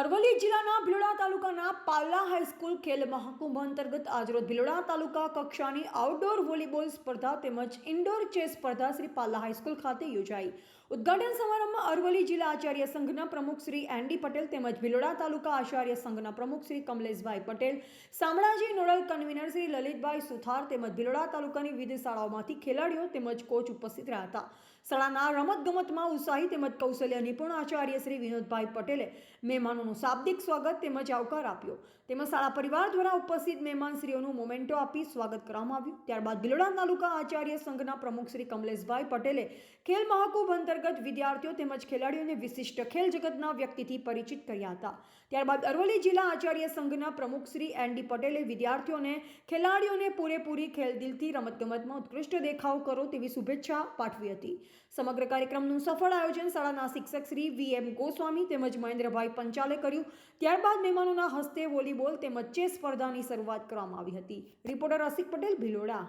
અરવલ્લી જિલ્લાના ભિલોડા તાલુકાના પાલ્લા હાઈસ્કૂલ ખેલ મહાકુંભ અંતર્ગત આજરોજ ભિલોડા તાલુકા કક્ષાની આઉટડોર વોલીબોલ સ્પર્ધા તેમજ ઇન્ડોર ચેસ સ્પર્ધા શ્રી પાલ્લા હાઈસ્કૂલ ખાતે યોજાઈ. ઉદ્ઘાટન સમારંભમાં અરવલ્લી જિલ્લા આચાર્ય સંઘના પ્રમુખ શ્રી એનડી પટેલ તેમજ ભિલોડા તાલુકા આચાર્ય સંઘના પ્રમુખ શ્રી કમલેશભાઈ પટેલ, શામળાજી નોડલ કન્વીનર શ્રી લલિતભાઈ સુથાર તેમજ ભિલોડા તાલુકાની વિવિધ શાળાઓમાંથી ખેલાડીઓ તેમજ કોચ ઉપસ્થિત રહ્યા હતા. શાળાના રમતગમતમાં ઉત્સાહી તેમજ કૌશલ્ય નિપુણ આચાર્ય શ્રી વિનોદભાઈ પટેલે મહેમાનોનું શાબ્દિક સ્વાગત તેમજ આવકાર આપ્યો. તેમજ શાળા પરિવાર દ્વારા ઉપસ્થિત મહેમાનશ્રીઓનું મોમેન્ટો આપી સ્વાગત કરવામાં આવ્યું. ત્યારબાદ ભિલોડા તાલુકા આચાર્ય સંઘના પ્રમુખ શ્રી કમલેશભાઈ પટેલે ખેલ મહાકુંભ અંતર્ગત વિદ્યાર્થીઓ તેમજ ખેલાડીઓને વિશિષ્ટ ખેલ જગતના વ્યક્તિથી પરિચિત કર્યા હતા. ત્યારબાદ અરવલ્લી જિલ્લા આચાર્ય સંઘના પ્રમુખ શ્રી એન ડી પટેલે વિદ્યાર્થીઓને ખેલાડીઓને પૂરેપૂરી ખેલદિલથી રમતગમતમાં ઉત્કૃષ્ટ દેખાવ કરો તેવી શુભેચ્છા પાઠવી હતી. સમગ્ર કાર્યક્રમનું સફળ આયોજન શાળાના શિક્ષક શ્રી વી એમ ગોસ્વામી તેમજ મહેન્દ્રભાઈ પંચાલે કર્યું. ત્યારબાદ મહેમાનોના હસ્તે વોલીબોલ તેમજ ચેસ સ્પર્ધાની શરૂઆત કરવામાં આવી હતી. રિપોર્ટર અસિક પટેલ, ભિલોડા.